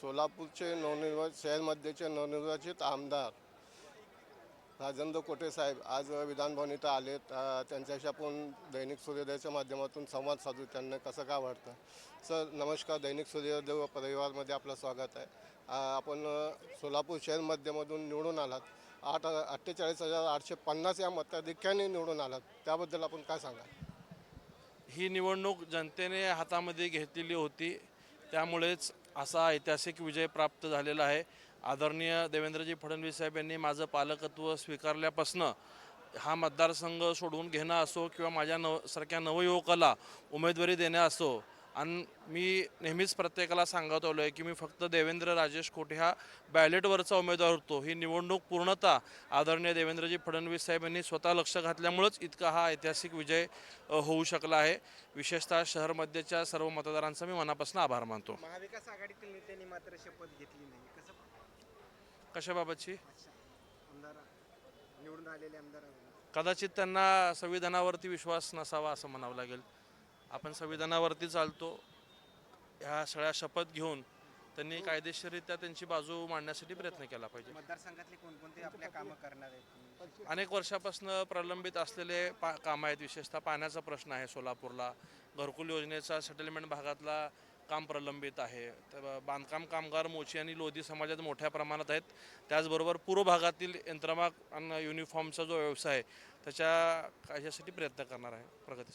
सोलापूरचे नवनिर्वाचित शहरमध्येचे नवनिर्वाचित आमदार राजेंद्र कोटे साहेब आज विधानभवन इथं आलेत. त्यांच्याशी आपण दैनिक सूर्योदयाच्या माध्यमातून संवाद साधू. त्यांना कसं काय वाटतं? सर नमस्कार. दैनिक सूर्योदय परिवारमध्ये आपलं स्वागत आहे. आपण सोलापूर शहर मध्यमधून निवडून आलात. आठ अठ्ठेचाळीस हजार आठशे पन्नास या मताधिक्याने निवडून आलात. त्याबद्दल आपण काय सांगा ही निवडणूक जनतेने हातामध्ये घेतलेली होती. त्यामुळेच असा ऐतिहासिक विजय प्राप्त झालेला आहे. आदरणीय देवेंद्रजी फडणवीस साहेब यांनी माझं पालकत्व स्वीकारल्यापासनं हा मतदारसंघ सोडवून घेणं असो किंवा माझ्या नव सारख्या नवयुवकाला उमेदवारी देणं असो आणि मी नेहमीच प्रत्येकाला सांगत आलो आहे की मी फक्त देवेंद्र राजेश कोटे हा बॅलेटवरचा उमेदवार होतो. ही निवडणूक पूर्णतः आदरणीय देवेंद्रजी फडणवीस साहेब यांनी स्वतः लक्ष घातल्यामुळंच इतका हा ऐतिहासिक विजय होऊ शकला आहे. विशेषतः शहर मध्यच्या सर्व मतदारांचा मी मनापासून आभार मानतो. महाविकास आघाडीतील नेत्यांनी मात्र शपथ घेतली नाही. कसं? कशाबाबतची? आमदार निवडून आलेले आमदार. कदाचित त्यांना संविधानावरती विश्वास नसावा असं म्हणावं लागेल. आपण संविधानावरती चालतो ह्या सगळ्या शपथ घेऊन त्यांनी कायदेशीररित्या त्यांची बाजू मांडण्यासाठी प्रयत्न केला पाहिजे. मतदारसंघातले कोणकोणते आपल्या कामं करणार आहेत? अनेक वर्षापासून प्रलंबित असलेले पा कामं आहेत. विशेषतः पाण्याचा प्रश्न आहे सोलापूरला. घरकुल योजनेचा सेटलमेंट भागातला काम प्रलंबित आहे. तर बांधकाम कामगार मोची आणि लोधी समाजात मोठ्या प्रमाणात आहेत. त्याचबरोबर पूर्व भागातील यंत्रमाग आणि युनिफॉर्मचा जो व्यवसाय आहे त्याच्या याच्यासाठी प्रयत्न करणार आहे प्रगतीसाठी.